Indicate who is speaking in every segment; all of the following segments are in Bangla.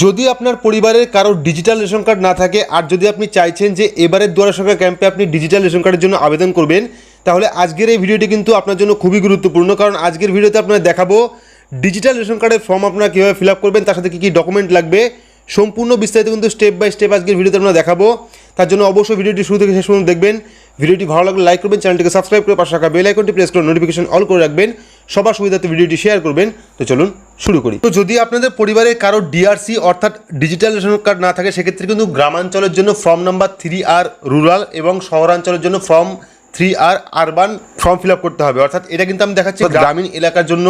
Speaker 1: যদি আপনার পরিবারের কারোর ডিজিটাল রেশন কার্ড না থাকে, আর যদি আপনি চাইছেন যে এবারের দুয়ারে সরকার ক্যাম্পে আপনি ডিজিটাল রেশন কার্ডের জন্য আবেদন করবেন, তাহলে আজকের এই ভিডিওটি কিন্তু আপনার জন্য খুবই গুরুত্বপূর্ণ। কারণ আজকের ভিডিওতে আপনাদের দেখাবো ডিজিটাল রেশন কার্ডের ফর্ম আপনারা কীভাবে ফিল আপ করবেন, তার সাথে কী কী ডকুমেন্ট লাগবে। সম্পূর্ণ বিস্তারিত কিন্তু স্টেপ বাই স্টেপ আজকের ভিডিওতে আমরা দেখাবো। তার জন্য অবশ্যই ভিডিওটি শুরু থেকে শেষ পর্যন্ত দেখবেন। ভিডিওটি ভালো লাগলে লাইক করবেন চ্যানেলটিকে সাবস্ক্রাইব করে পাশে রাখা বেল আইকনটি প্রেস করে নোটিফিকেশন অল করে রাখবেন। সবার সুবিধাতে ভিডিওটি শেয়ার করবেন। তো চলুন শুরু করি। তো যদি আপনাদের পরিবারের কারও ডিআরসি অর্থাৎ ডিজিটাল রেশন কার্ড না থাকে সেক্ষেত্রে কিন্তু গ্রামাঞ্চলের জন্য form number three R rural এবং শহরাঞ্চলের জন্য form three R urban form fill up করতে হবে। অর্থাৎ এটা কিন্তু আমি দেখাচ্ছি গ্রামীণ এলাকার জন্য।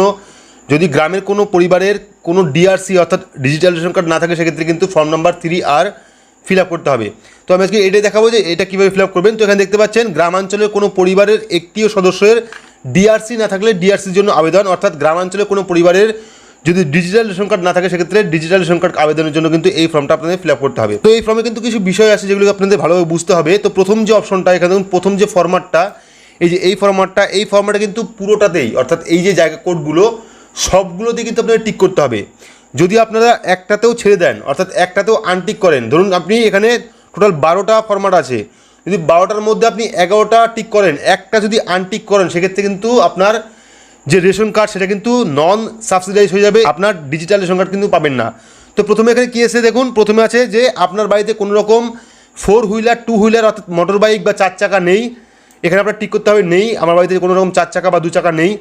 Speaker 1: যদি গ্রামের কোনো পরিবারের কোনো ডিআরসি অর্থাৎ ডিজিটাল রেশন কার্ড না থাকে সেক্ষেত্রে কিন্তু form number three R fill up করতে হবে। তো আমি আজকে এটাই দেখাবো যে এটা কীভাবে ফিল আপ করবেন। তো এখানে দেখতে পাচ্ছেন গ্রামাঞ্চলের কোনো পরিবারের একটিও সদস্যের ডিআরসি না থাকলে ডিআরসির জন্য আবেদন। অর্থাৎ গ্রামাঞ্চলে কোনো পরিবারের যদি ডিজিটাল রেশন কার্ড না থাকে, সেক্ষেত্রে ডিজিটাল রেশন কার্ড আবেদনের জন্য কিন্তু এই ফর্মটা আপনাদের ফিল আপ করতে হবে। তো এই ফর্মে কিন্তু কিছু বিষয় আছে যেগুলো আপনাদের ভালোভাবে বুঝতে হবে। তো প্রথম যে অপশনটা এখানে প্রথম যে ফরম্যাটটা এই যে এই ফরম্যাটটা এই ফরম্যাটে কিন্তু পুরোটাতেই, অর্থাৎ এই যে জায়গা কোডগুলো সবগুলোতে কিন্তু আপনাদের টিক করতে হবে। যদি আপনারা একটাতেও ছেড়ে দেন, অর্থাৎ একটাতেও আনটিক করেন, ধরুন আপনি এখানে টোটাল বারোটা ফরম্যাট আছে, যদি বারোটার মধ্যে আপনি এগারোটা টিক করেন, একটা যদি আনটিক করেন, সেক্ষেত্রে কিন্তু আপনার যে রেশন কার্ড, সেটা কিন্তু নন সাবসিডাইজ হয়ে যাবে। আপনার ডিজিটাল রেশন কার্ড কিন্তু পাবেন না। তো প্রথমে এখানে কী এসে দেখুন? প্রথমে আছে যে আপনার বাড়িতে কোনো রকম ফোর হুইলার টু হুইলার অর্থাৎ মোটর বাইক বা চার চাকা নেই। এখানে আপনার ঠিক করতে হবে, নেই। আমার বাড়িতে কোনো রকম চার চাকা বা দু চাকা নেই।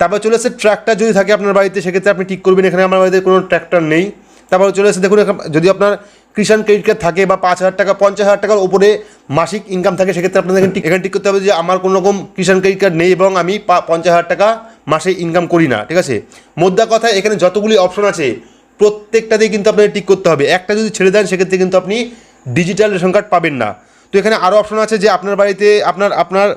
Speaker 1: তারপর চলে এসে ট্র্যাক্টর যদি থাকে আপনার বাড়িতে, সেক্ষেত্রে আপনি ঠিক করবেন, এখানে আমার বাড়িতে কোনো ট্র্যাক্টর নেই। তারপর চলে এসে দেখুন যদি আপনার কিষাণ ক্রেডিট কার্ড থাকে বা পাঁচ হাজার টাকা, পঞ্চাশ হাজার টাকার উপরে মাসিক ইনকাম থাকে, সেক্ষেত্রে আপনাদের এখানে টিক করতে হবে যে আমার কোনো রকম কিষাণ ক্রেডিট কার্ড নেই এবং আমি পঞ্চাশ হাজার টাকা মাসে ইনকাম করি না, ঠিক আছে? মোদ্দা কথা, এখানে যতগুলি অপশন আছে, প্রত্যেকটাতেই কিন্তু আপনাকে টিক করতে হবে। একটা যদি ছেড়ে দেন, সেক্ষেত্রে কিন্তু আপনি ডিজিটাল রেশন কার্ড পাবেন না। তো এখানে আরও অপশন আছে যে আপনার বাড়িতে আপনার আপনার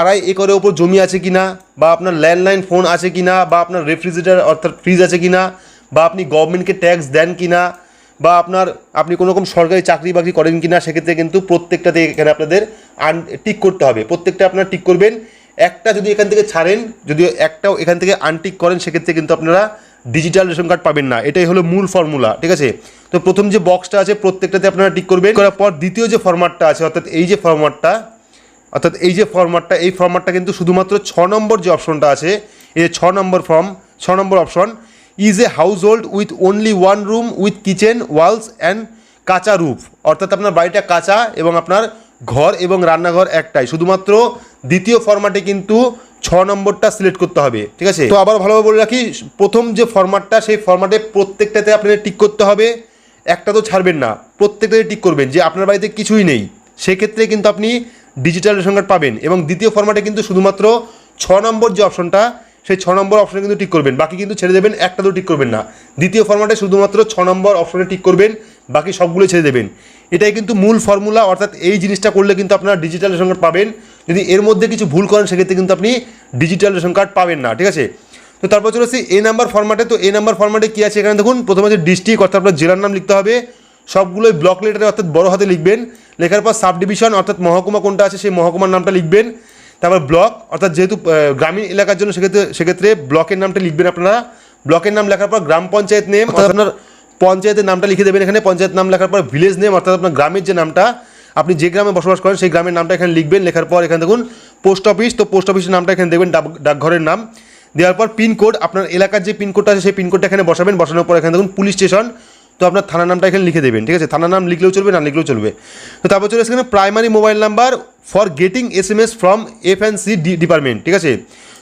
Speaker 1: আড়াই একরের ওপর জমি আছে কি না বা আপনার ল্যান্ডলাইন ফোন আছে কি না বা আপনার রেফ্রিজারেটর অর্থাৎ ফ্রিজ আছে কি না বা আপনি গভর্নমেন্টকে ট্যাক্স দেন কি না বা আপনার, আপনি কোনো রকম সরকারি চাকরি বাকরি করেন কি না সেক্ষেত্রে কিন্তু প্রত্যেকটাতে এখানে আপনাদের আন টিক করতে হবে। প্রত্যেকটা আপনারা টিক করবেন। একটা যদি এখান থেকে ছাড়েন, যদি একটাও এখান থেকে আনটিক করেন, সেক্ষেত্রে কিন্তু আপনারা ডিজিটাল রেশন কার্ড পাবেন না। এটাই হলো মূল ফর্মুলা ঠিক আছে? তো প্রথম যে বক্সটা আছে, প্রত্যেকটাতে আপনারা টিক করবেন। করার পর দ্বিতীয় যে ফরম্যাটটা আছে, অর্থাৎ এই যে ফরম্যাটটা অর্থাৎ এই যে ফরম্যাটটা এই ফরম্যাটটা কিন্তু শুধুমাত্র ছ নম্বর যে অপশনটা আছে, এই ছ নম্বর ফর্ম ছ নম্বর option is a household with only one room with kitchen walls and কাঁচা রুফ অর্থাৎ আপনার বাড়িটা কাঁচা এবং আপনার ঘর এবং রান্নাঘর একটাই। শুধুমাত্র দ্বিতীয় ফরম্যাটে কিন্তু ছ নম্বরটা সিলেক্ট করতে হবে, ঠিক আছে? তো আবার ভালোভাবে বলে রাখি, প্রথম যে ফরম্যাটটা সেই ফরম্যাটে প্রত্যেকটাতে আপনাদের টিক করতে হবে, একটা তো ছাড়বেন না, প্রত্যেকটাতে টিক করবেন, যে আপনার বাড়িতে কিছুই নেই। সেক্ষেত্রে কিন্তু আপনি ডিজিটাল রেশন কার্ড পাবেন এবং দ্বিতীয় ফরম্যাটে কিন্তু শুধুমাত্র ছ নম্বর যে অপশনটা সেই ছ নম্বর অপশনে কিন্তু টিক করবেন, বাকি কিন্তু ছেড়ে দেবেন, একটা তো টিক করবেন না। দ্বিতীয় ফরম্যাটে শুধুমাত্র ছ নম্বর অপশনে টিক করবেন, বাকি সবগুলো ছেড়ে দেবেন। এটাই কিন্তু মূল ফর্মুলা অর্থাৎ এই জিনিসটা করলে কিন্তু আপনারা ডিজিটাল রেশন কার্ড পাবেন। যদি এর মধ্যে কিছু ভুল করেন সেক্ষেত্রে কিন্তু আপনি ডিজিটাল রেশন কার্ড পাবেন না ঠিক আছে? তো তারপর চলে আসছি এ নাম্বার ফরম্যাটে তো এ নাম্বার ফরম্যাটে কী আছে? এখানে দেখুন প্রথমে আছে ডিস্ট্রিক্ট অর্থাৎ আপনার জেলার নাম লিখতে হবে। সবগুলোই ব্লক লেটারে অর্থাৎ বড় হাতে লিখবেন। লেখার পর সাব ডিভিশন অর্থাৎ মহকুমা কোনটা আছে সেই মহকুমার নামটা লিখবেন। তারপর ব্লক অর্থাৎ যেহেতু গ্রামীণ এলাকার জন্য সেক্ষেত্রে সেক্ষেত্রে ব্লকের নামটা লিখবেন আপনারা। ব্লকের নাম লেখার পর গ্রাম পঞ্চায়েত নেম অর্থাৎ আপনার পঞ্চায়েতের নামটা লিখে দেবেন। এখানে পঞ্চায়েত নাম লেখার পর ভিলেজ নেম অর্থাৎ আপনার গ্রামের যে নামটা, আপনি যে গ্রামে বসবাস করেন, সেই গ্রামের নামটা এখানে লিখবেন। লেখার পর এখানে দেখুন পোস্ট অফিস তো পোস্ট অফিসের নামটা এখানে দেখবেন, ডাক- ডাকঘরের নাম। দেওয়ার পর পিনকোড আপনার এলাকার যে পিনকোডটা আছে, সেই পিনকোডটা এখানে বসাবেন। বসানোর পর এখানে দেখুন পুলিশ স্টেশন তো আপনার থানার নামটা এখানে লিখে দেবেন, ঠিক আছে? থানার নাম লিখলেও চলবে, না লিখলেও চলবে। তো তারপর চলে এখানে primary mobile number for getting S M S from F and C department ঠিক আছে?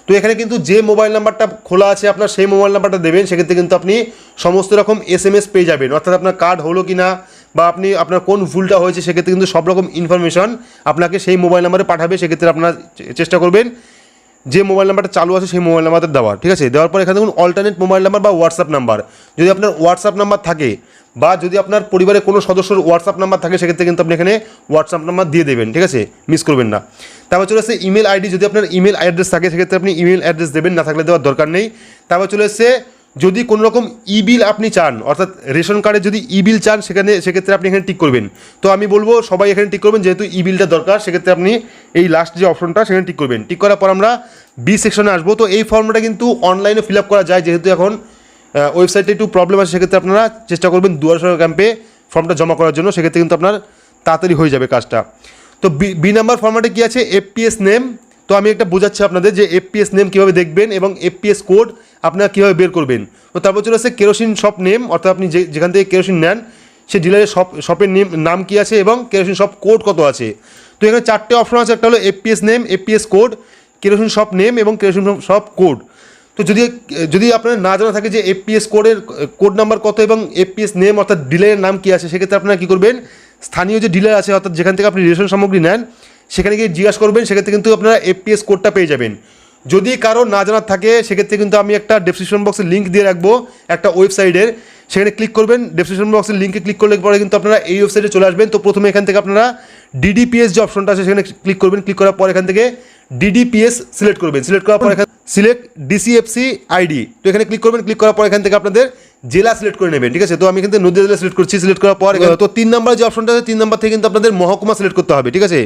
Speaker 1: তো এখানে কিন্তু যে মোবাইল নাম্বারটা খোলা আছে, আপনার সেই মোবাইল নাম্বারটা দেবেন। সেক্ষেত্রে কিন্তু আপনি সমস্ত রকম এস এম এস পেয়ে যাবেন। অর্থাৎ আপনার কার্ড হলো কি না বা আপনি আপনার কোন ভুলটা হয়েছে, সেক্ষেত্রে কিন্তু সব রকম ইনফরমেশন আপনাকে সেই মোবাইল নাম্বারে পাঠাবে। সেক্ষেত্রে আপনার চেষ্টা করবেন যে মোবাইল নাম্বারটা চালু আছে সেই মোবাইল নাম্বারটা দেওয়া, ঠিক আছে? দেওয়ার পর এখানে দেখুন অল্টারনেট মোবাইল নাম্বার বা হোয়াটসঅ্যাপ নাম্বার যদি আপনার হোয়াটসঅ্যাপ নাম্বার থাকে বা যদি আপনার পরিবারে কোনো সদস্যর হোয়াটসঅ্যাপ নাম্বার থাকে, সেক্ষেত্রে কিন্তু আপনি এখানে হোয়াটসঅ্যাপ নাম্বার দিয়ে দেবেন, ঠিক আছে? মিস করবেন না। তারপর চলে এসে ইমেল আইডি যদি আপনার ইমেল অ্যাড্রেস থাকে, সেক্ষেত্রে আপনি ইমেল অ্যাড্রেস দেবেন, না থাকলে দেওয়ার দরকার নেই। তারপর চলে এসে যদি কোনো রকম ই বিল আপনি চান, অর্থাৎ রেশন কার্ডে যদি ই বিল চান, সেখানে সেক্ষেত্রে আপনি এখানে টিক করবেন। তো আমি বলব, সবাই এখানে টিক করবেন, যেহেতু ই বিলটা দরকার, সেক্ষেত্রে আপনি এই লাস্ট যে অপশনটা সেখানে টিক করবেন। টিক করার পর আমরা বি সেকশনে আসব। তো এই ফর্মটা কিন্তু অনলাইনে ফিল আপ করা যায়, যেহেতু এখন ওয়েবসাইটে একটু প্রবলেম আছে, সেক্ষেত্রে আপনারা চেষ্টা করবেন দুয়ার সরকার ক্যাম্পে ফর্মটা জমা করার জন্য। সেক্ষেত্রে কিন্তু আপনার তাড়াতাড়ি হয়ে যাবে কাজটা। তো বি নাম্বার ফর্ম্যাটে কী আছে? এফপিএস নেম তো আমি একটা বোঝাচ্ছি আপনাদের যে এফপিএস নেম কীভাবে দেখবেন এবং এফপিএস কোড আপনারা কীভাবে বের করবেন? তো তারপর চলে আসছে কেরোসিন শপ নেম অর্থাৎ আপনি যে যেখান থেকে কেরোসিন নেন, সে ডিলারের শপ শপের নেম নাম কী আছে এবং কেরোসিন শপ কোড কত আছে? তো এখানে চারটে অপশন আছে, একটা হলো FPS name APS code kerosene shop name এবং কেরোসিন শপ কোড তো যদি যদি আপনার না জানা থাকে যে এফপিএস কোডের কোড নাম্বার কত এবং এফপিএস নেম অর্থাৎ ডিলারের নাম কী আছে, সেক্ষেত্রে আপনারা কী করবেন? স্থানীয় যে ডিলার আছে, অর্থাৎ যেখান থেকে আপনি রেশন সামগ্রী নেন, সেখানে গিয়ে জিজ্ঞাসা করবেন, সেক্ষেত্রে কিন্তু আপনারা এফপিএস কোডটা পেয়ে যাবেন। যদি কারও না জানার থাকে সেক্ষেত্রে কিন্তু আমি একটা ডেসক্রিপশন বক্সে লিঙ্ক দিয়ে রাখব একটা ওয়েবসাইটের সেখানে ক্লিক করবেন ডেসক্রিপশন বক্সের লিঙ্কে ক্লিক করলে পরে কিন্তু আপনারা এই ওয়েবসাইটে চলে আসবেন। তো প্রথমে এখান থেকে আপনারা ডিডিপিএস যে অপশনটা আছে সেখানে ক্লিক করবেন। ক্লিক করার পর এখান থেকে ডিডিপিএস সিলেক্ট করবেন। সিলেক্ট করার পর এখানে সিলেক্ট ডিসিএফসি আইডি তো এখানে ক্লিক করবেন। ক্লিক করার পর এখান থেকে আপনাদের জেলা সিলেক্ট করে নেবেন ঠিক আছে? তো আমি কিন্তু নদীয়া জেলা সিলেক্ট করছি, সিলেক্ট করার পর তো তিন নম্বর যে অপশনটা আছে, তিন নম্বর থেকে কিন্তু আপনাদের মহকুমা সিলেক্ট করতে হবে, ঠিক আছে?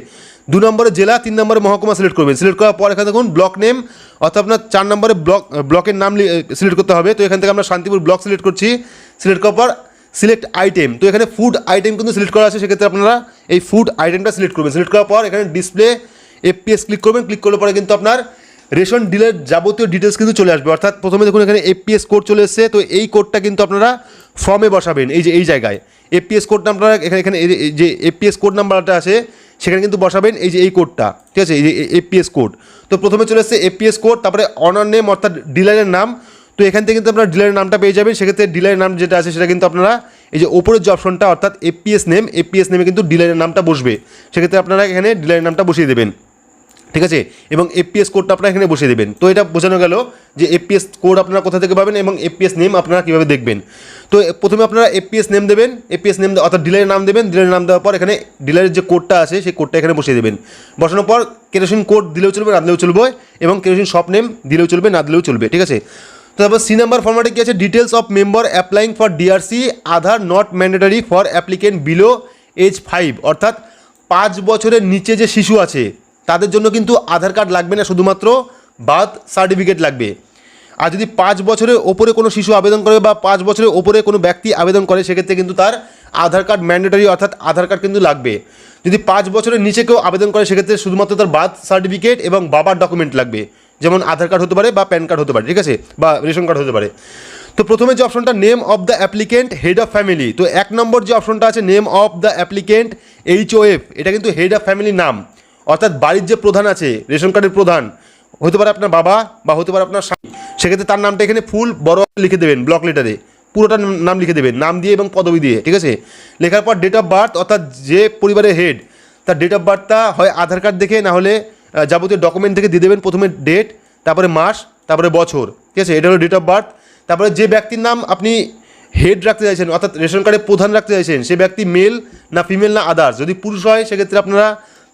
Speaker 1: দু নম্বরে জেলা, তিন নম্বরে মহকুমা সিলেক্ট করবেন। সিলেক্ট করার পর এখানে দেখুন ব্লক নেম অর্থাৎ আপনার চার নম্বরে ব্লক ব্লকের নাম সিলেক্ট করতে হবে। তো এখান থেকে আমরা শান্তিপুর ব্লক সিলেক্ট করছি। সিলেক্ট করার পর সিলেক্ট আইটেম তো এখানে ফুড আইটেম কিন্তু সিলেক্ট করা আছে, সেক্ষেত্রে আপনারা এই ফুড আইটেমটা সিলেক্ট করবেন। সিলেক্ট করার পর এখানে ডিসপ্লে এফপিএস ক্লিক করবেন। ক্লিক করলে পরে কিন্তু আপনার রেশন ডিলের যাবতীয় ডিটেলস কিন্তু চলে আসবে। অর্থাৎ প্রথমে দেখুন এখানে এপিএস কোড চলে এসেছে। তো এই কোডটা কিন্তু আপনারা ফর্মে বসাবেন। এই যে, এই জায়গায় এফপিএস কোডটা আপনারা এখানে এখানে যে- এপিএস কোড নাম্বারটা আছে, সেখানে কিন্তু বসাবেন এই যে, এই কোডটা ঠিক আছে? এই যে এপিএস কোড তো প্রথমে চলে এসেছে এপিএস কোড তারপরে অনার নেম অর্থাৎ ডিলারের নাম। তো এখান থেকে কিন্তু আপনারা ডিলারের নামটা পেয়ে যাবেন। সেক্ষেত্রে ডিলারের নাম যেটা আছে, সেটা কিন্তু আপনারা এই যে ওপরের যে অপশনটা অর্থাৎ এপিএস নেম এপিএস নেমে কিন্তু ডিলারের নামটা বসবে। সেক্ষেত্রে আপনারা এখানে ডিলারের নামটা বসিয়ে দেবেন। ঠিক আছে? এবং এপিএস কোডটা আপনারা এখানে বসিয়ে দেবেন। তো এটা বোঝানো গেল যে এপিএস কোড আপনারা কোথা থেকে পাবেন এবং এপিএস নেম আপনারা কীভাবে দেখবেন। তো প্রথমে আপনারা এপিএস নেম দেবেন। এফপিএস নেম অর্থাৎ ডিলারের নাম দেবেন। ডিলারের নাম দেওয়ার পর এখানে ডিলারের যে কোডটা আছে, সেই কোডটা এখানে বসিয়ে দেবেন। বসানোর পর কেরোসিন কোড দিলেও চলবে, না দিলেও চলবে এবং কেরোসিন শপ নেম দিলেও চলবে, না দিলেও চলবে, ঠিক আছে? তো তারপর সি নাম্বার ফর্ম্যাটে কি আছে? Details of member applying for DRC Aadhaar not mandatory for applicant below age five অর্থাৎ পাঁচ বছরের নিচে যে শিশু আছে তাদের জন্য কিন্তু আধার কার্ড লাগবে না, শুধুমাত্র বার্থ সার্টিফিকেট লাগবে। আর যদি পাঁচ বছরের ওপরে কোনো শিশু আবেদন করে বা পাঁচ বছরের ওপরে কোনো ব্যক্তি আবেদন করে, সেক্ষেত্রে কিন্তু তার আধার কার্ড ম্যান্ডেটরি অর্থাৎ আধার কার্ড কিন্তু লাগবে। যদি পাঁচ বছরের নিচে কেউ আবেদন করে, সেক্ষেত্রে শুধুমাত্র তার বার্থ সার্টিফিকেট এবং বাবার ডকুমেন্ট লাগবে। যেমন আধার কার্ড হতে পারে বা প্যান কার্ড হতে পারে, ঠিক আছে? বা রেশন কার্ড হতে পারে। তো প্রথমে যে অপশনটা name of the applicant head of family তো এক নম্বর যে অপশনটা আছে name of the applicant H O F এটা কিন্তু হেড অফ ফ্যামিলির নাম। অর্থাৎ বাড়ির যে প্রধান আছে, রেশন কার্ডের প্রধান, হতে পারে আপনার বাবা বা হতে পারে আপনার স্বামী, সেক্ষেত্রে তার নামটা এখানে ফুল বড় লিখে দেবেন ব্লক লেটারে পুরোটা নাম লিখে দেবেন, নাম দিয়ে এবং পদবি দিয়ে, ঠিক আছে? লেখার পর ডেট অফ বার্থ অর্থাৎ যে পরিবারের হেড তার ডেট অফ বার্থটা হয় আধার কার্ড দেখে, না হলে যাবতীয় ডকুমেন্ট থেকে দিয়ে দেবেন প্রথমে ডেট তারপরে মাস, তারপরে বছর, ঠিক আছে? এটা হলো ডেট অফ বার্থ তারপরে যে ব্যক্তির নাম আপনি হেড রাখতে চাইছেন, অর্থাৎ রেশন কার্ডে প্রধান রাখতে চাইছেন, সে ব্যক্তি মেল না ফিমেল না আদার্স যদি পুরুষ হয়, সেক্ষেত্রে আপনারা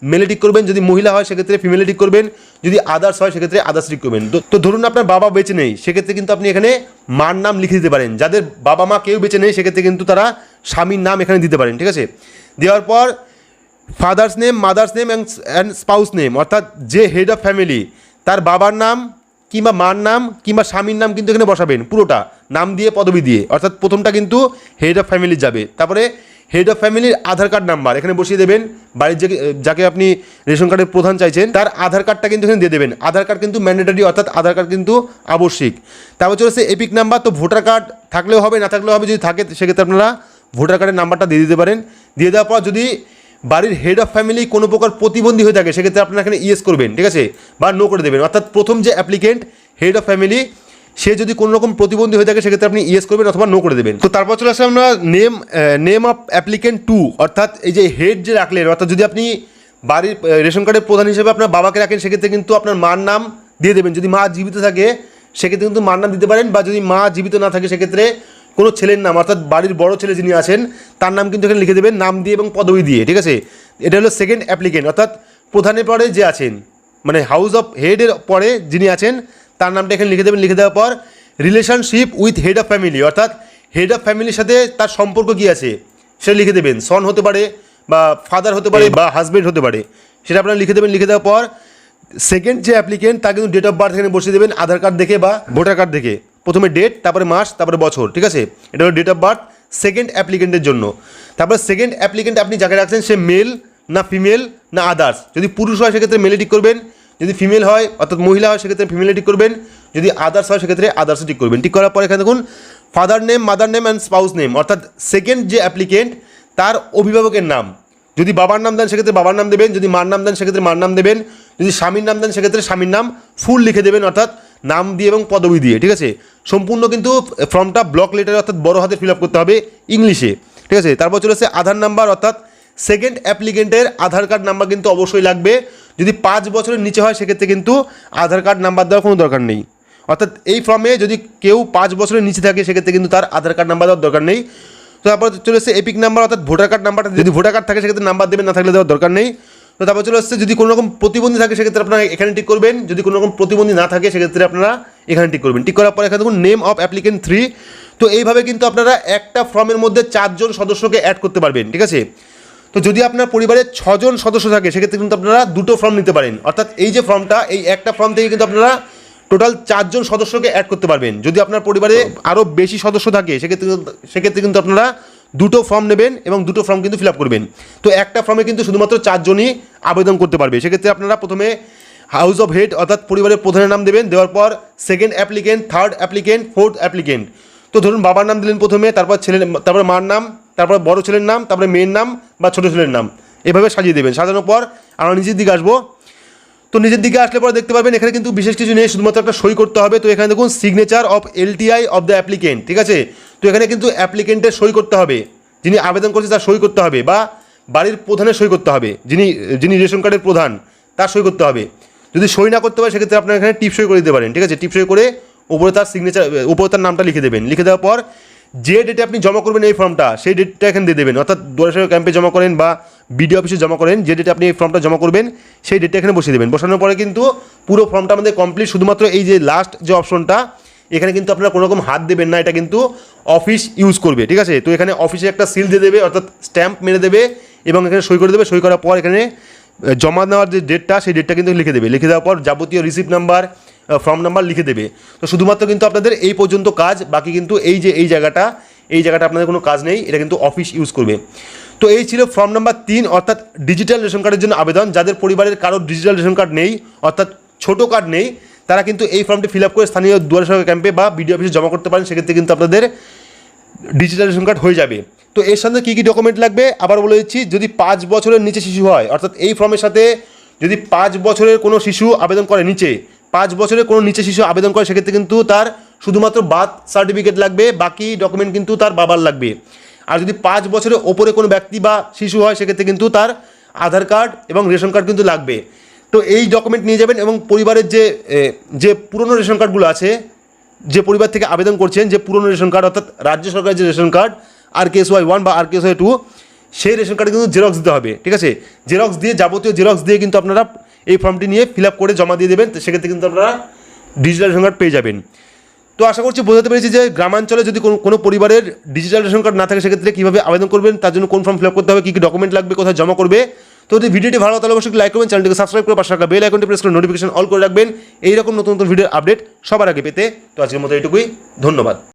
Speaker 1: মেলে টিক করবেন, যদি মহিলা হয়, সেক্ষেত্রে ফিমেলে টিক করবেন, যদি আদার্স হয়, সেক্ষেত্রে আদার্স টিক করবেন। তো- তো ধরুন আপনার বাবা বেঁচে নেই, সেক্ষেত্রে কিন্তু আপনি এখানে মার নাম লিখে দিতে পারেন। যাদের বাবা মা কেউ বেঁচে নেই, সেক্ষেত্রে কিন্তু তারা স্বামীর নাম এখানে দিতে পারেন, ঠিক আছে? দেওয়ার পর father's name mother's name and spouse name অর্থাৎ যে হেড অফ ফ্যামিলি তার বাবার নাম কিংবা মার নাম কিংবা স্বামীর নাম কিন্তু এখানে বসাবেন, পুরোটা। নাম দিয়ে, পদবি দিয়ে। অর্থাৎ প্রথমটা কিন্তু হেড অফ ফ্যামিলি যাবে। তারপরে হেড অফ ফ্যামিলির আধার কার্ড নাম্বার এখানে বসিয়ে দেবেন। বাড়ির যে যাকে আপনি রেশন কার্ডের প্রধান চাইছেন, তার আধার কার্ডটা কিন্তু এখানে দিয়ে দেবেন। আধার কার্ড কিন্তু ম্যান্ডেটারি অর্থাৎ আধার কার্ড কিন্তু আবশ্যিক। তারপর চলেছে এপিক নাম্বার তো ভোটার কার্ড থাকলেও হবে, না থাকলেও হবে যদি থাকে, সেক্ষেত্রে আপনারা ভোটার কার্ডের নাম্বারটা দিয়ে দিতে পারেন। দিয়ে দেওয়ার পর যদি বাড়ির হেড অফ ফ্যামিলি কোনো প্রকার প্রতিবন্ধী হয়ে থাকে, সেক্ষেত্রে আপনারা এখানে ইয়েস করবেন, ঠিক আছে? বা নো করে দেবেন। অর্থাৎ প্রথম যে অ্যাপ্লিকেন্ট হেড অফ ফ্যামিলি সে যদি কোনো রকম প্রতিবন্ধী হয়ে থাকে, সেক্ষেত্রে আপনি ইয়েস করবেন অথবা নো করে দেবেন। তো তারপর চলে আসলে আমরা name name of applicant two অর্থাৎ এই যে হেড যে রাখলেন, অর্থাৎ যদি আপনি বাড়ির রেশন কার্ডের প্রধান হিসেবে আপনার বাবাকে রাখেন, সেক্ষেত্রে কিন্তু আপনার মার নাম দিয়ে দেবেন। যদি মা জীবিত থাকে, সেক্ষেত্রে কিন্তু মার নাম দিতে পারেন, বা যদি মা জীবিত না থাকে, সেক্ষেত্রে কোনো ছেলের নাম, অর্থাৎ বাড়ির বড় ছেলে যিনি আছেন, তার নাম কিন্তু এখানে লিখে দেবেন, নাম দিয়ে এবং পদবি দিয়ে, ঠিক আছে? এটা হলো সেকেন্ড অ্যাপ্লিকেন্ট অর্থাৎ প্রধানের পরে যে আছেন মানে হাউস অফ হেডের পরে যিনি আছেন তার নামটা এখানে লিখে দেবেন, লিখে দেওয়ার পর relationship with head of family অর্থাৎ হেড অফ ফ্যামিলির সাথে তার সম্পর্ক কী আছে সেটা লিখে দেবেন। সন হতে পারে বা ফাদার হতে পারে বা হাজবেন্ড হতে পারে, সেটা আপনারা লিখে দেবেন, লিখে দেওয়ার পর সেকেন্ড যে অ্যাপ্লিকেন্ট তা কিন্তু ডেট অফ বার্থ এখানে বসিয়ে দেবেন, আধার কার্ড দেখে বা ভোটার কার্ড দেখে। প্রথমে ডেট তারপরে মাস, তারপরে বছর, ঠিক আছে? এটা হলো ডেট অফ বার্থ সেকেন্ড অ্যাপ্লিকেন্টের জন্য। তারপরে সেকেন্ড অ্যাপ্লিকেন্ট আপনি যাকে রাখছেন, সে মেল না ফিমেল না আদার্স যদি পুরুষ হয়, সেক্ষেত্রে মেলে টিক করবেন। যদি ফিমেল হয়, অর্থাৎ মহিলা হয়, সেক্ষেত্রে ফিমেলে টিক করবেন। যদি আদার্স হয়, সেক্ষেত্রে আদার্সে টিক করবেন। টিক করার পর এখানে দেখুন father name mother name and spouse name অর্থাৎ সেকেন্ড যে অ্যাপ্লিকেন্ট তার অভিভাবকের নাম। যদি বাবার নাম দেন, সেক্ষেত্রে বাবার নাম দেবেন। যদি মার নাম দেন, সেক্ষেত্রে মার নাম দেবেন। যদি স্বামীর নাম দেন, সেক্ষেত্রে স্বামীর নাম ফুল লিখে দেবেন, অর্থাৎ নাম দিয়ে এবং পদবি দিয়ে। ঠিক আছে? সম্পূর্ণ কিন্তু ফর্মটা ব্লক লেটারে অর্থাৎ বড় হাতে ফিল আপ করতে হবে ইংলিশে। ঠিক আছে? তারপর চলে আসছে আধার নাম্বার অর্থাৎ সেকেন্ড অ্যাপ্লিকেন্টের আধার কার্ড নাম্বার কিন্তু অবশ্যই লাগবে। যদি পাঁচ বছরের নিচে হয়, সেক্ষেত্রে কিন্তু আধার কার্ড নাম্বার দেওয়ার কোনো দরকার নেই। অর্থাৎ এই ফর্মে যদি কেউ পাঁচ বছরের নিচে থাকে, সেক্ষেত্রে কিন্তু তার আধার কার্ড নাম্বার দেওয়ার দরকার নেই। তো তারপর চলে এসছে এপিক নাম্বার অর্থাৎ ভোটার কার্ড নাম্বারটা যদি ভোটার কার্ড থাকে, সেক্ষেত্রে নাম্বার দেবেন, না থাকলে দেওয়ার দরকার নেই। তো তারপর চলে আসছে যদি কোনো রকম প্রতিবন্ধী থাকে, সেক্ষেত্রে আপনারা এখানে টিক করবেন। যদি কোনো রকম প্রতিবন্ধী না থাকে, সেক্ষেত্রে আপনারা এখানে টিক করবেন। টিক করার পর এখানে দেখুন নেম অফ অ্যাপ্লিকেন্ট থ্রি তো এইভাবে কিন্তু আপনারা একটা ফর্মের মধ্যে চারজন সদস্যকে অ্যাড করতে পারবেন, ঠিক আছে? তো যদি আপনার পরিবারে ছজন সদস্য থাকে, সেক্ষেত্রে কিন্তু আপনারা দুটো ফর্ম নিতে পারেন। অর্থাৎ এই যে ফর্মটা এই একটা ফর্ম থেকে কিন্তু আপনারা টোটাল চারজন সদস্যকে অ্যাড করতে পারবেন। যদি আপনার পরিবারে আরও বেশি সদস্য থাকে, সেক্ষেত্রে সেক্ষেত্রে কিন্তু আপনারা দুটো ফর্ম নেবেন এবং দুটো ফর্ম কিন্তু ফিল আপ করবেন। তো একটা ফর্মে কিন্তু শুধুমাত্র চারজনই আবেদন করতে পারবে। সেক্ষেত্রে আপনারা প্রথমে হাউস অফ হেড অর্থাৎ পরিবারের প্রধানের নাম দেবেন, দেওয়ার পর second applicant third applicant fourth applicant তো ধরুন বাবার নাম দিলেন প্রথমে, তারপর ছেলে তারপর মার নাম তারপর বড় ছেলের নাম, তারপরে মেয়ের নাম বা ছোটো ছেলের নাম। এভাবে সাজিয়ে দেবেন। সাজানোর পর আমরা নিজের দিকে আসব। তো নিজের দিকে আসলে পরে দেখতে পারবেন, এখানে কিন্তু বিশেষ কিছু নেই, শুধুমাত্র একটা সই করতে হবে। তো এখানে দেখুন signature of LTI of the applicant ঠিক আছে? তো এখানে কিন্তু অ্যাপ্লিকেন্টের সই করতে হবে। যিনি আবেদন করছে তার সই করতে হবে বা বাড়ির প্রধানের সই করতে হবে। যিনি যিনি রেশন কার্ডের প্রধান, তার সই করতে হবে। যদি সই না করতে পারে, সেক্ষেত্রে আপনার এখানে টিপ সই করে দিতে পারেন, ঠিক আছে? টিপ সই করে উপরে তার সিগনেচার উপরে তার নামটা লিখে দেবেন। লিখে দেওয়ার পর যে ডেটে আপনি জমা করবেন এই ফর্মটা সেই ডেটটা এখানে দিয়ে দেবেন। অর্থাৎ দুয়ারেশ্বর ক্যাম্পে জমা করেন বা বিডিও অফিসে জমা করেন, যে ডেটে আপনি এই ফর্মটা জমা করবেন, সেই ডেটটা এখানে বসিয়ে দেবেন। বসানোর পরে কিন্তু পুরো ফর্মটা আমাদের কমপ্লিট শুধুমাত্র এই যে লাস্ট যে অপশনটা এখানে কিন্তু আপনারা কোনো রকম হাত দেবেন না, এটা কিন্তু অফিস ইউজ করবে, ঠিক আছে? তো এখানে অফিসে একটা সিল দিয়ে দেবে, অর্থাৎ স্ট্যাম্প মেরে দেবে এবং এখানে সই করে দেবে। সই করার পর এখানে জমা নেওয়ার যে ডেটটা সেই ডেটটা কিন্তু লিখে দেবে। লিখে দেওয়ার পর যাবতীয় রিসিপ্ট নাম্বার ফর্ম নাম্বার লিখে দেবে। তো শুধুমাত্র কিন্তু আপনাদের এই পর্যন্ত কাজ, বাকি কিন্তু এই যে, এই জায়গাটা এই জায়গাটা আপনাদের কোনো কাজ নেই, এটা কিন্তু অফিস ইউজ করবে। তো এই ছিল ফর্ম নাম্বার তিন, অর্থাৎ ডিজিটাল রেশন কার্ডের জন্য আবেদন। যাদের পরিবারের কারও ডিজিটাল রেশন কার্ড নেই, অর্থাৎ ছোটো কার্ড নেই, তারা কিন্তু এই ফর্মটি ফিল আপ করে স্থানীয় দুয়ারে সরকার ক্যাম্পে বা বিডিও অফিসে জমা করতে পারেন। সেক্ষেত্রে কিন্তু আপনাদের ডিজিটাল রেশন কার্ড হয়ে যাবে। তো এর সঙ্গে কী কী ডকুমেন্ট লাগবে? আবার বলে দিচ্ছি, যদি পাঁচ বছরের নিচে শিশু হয়, অর্থাৎ এই ফর্মের সাথে যদি পাঁচ বছরের কোনো শিশু আবেদন করে নিচে পাঁচ বছরের কোনো নিচে শিশু আবেদন করে, সেক্ষেত্রে কিন্তু তার শুধুমাত্র বার্থ সার্টিফিকেট লাগবে, বাকি ডকুমেন্ট কিন্তু তার বাবার লাগবে। আর যদি পাঁচ বছরের ওপরে কোনো ব্যক্তি বা শিশু হয়, সেক্ষেত্রে কিন্তু তার আধার কার্ড এবং রেশন কার্ড কিন্তু লাগবে। তো এই ডকুমেন্ট নিয়ে যাবেন এবং পরিবারের যে যে পুরনো রেশন কার্ডগুলো আছে, যে পরিবার থেকে আবেদন করছেন, যে পুরনো রেশন কার্ড অর্থাৎ রাজ্য সরকারের যে ration card R KS Y one বা আর কেস ওয়াই টু সেই রেশন কার্ডে কিন্তু জেরক্স দিতে হবে, ঠিক আছে? জেরক্স দিয়ে যাবতীয় জেরক্স দিয়ে কিন্তু আপনারা এই ফর্মটি নিয়ে ফিল আপ করে জমা দিয়ে দেবেন সেক্ষেত্রে কিন্তু আপনারা ডিজিটাল রেশন কার্ড পেয়ে যাবেন। তো আশা করছি বোঝাতে পেরেছি যে গ্রামাঞ্চলে যদি কোনো কোনো পরিবারের ডিজিটাল রেশন কার্ড না থাকে, সেক্ষেত্রে কীভাবে আবেদন করবেন, তার জন্য কোন ফর্ম ফিল আপ করতে হবে, কী কী ডকুমেন্ট লাগবে, কোথায় জমা করবে। তো যদি ভিডিওটি ভালো তাহলে অবশ্যই লাইক করবেন, চ্যানেলটিকে সাবস্ক্রাইব করে পাশে রাখা বেল আইকনটি প্রেস করে নোটিফিকেশন অল করে রাখবেন। এইরকম নতুন নতুন ভিডিওর আপডেট সবার আগে পেতে। তো আজকের মতো এইটুকুই, ধন্যবাদ।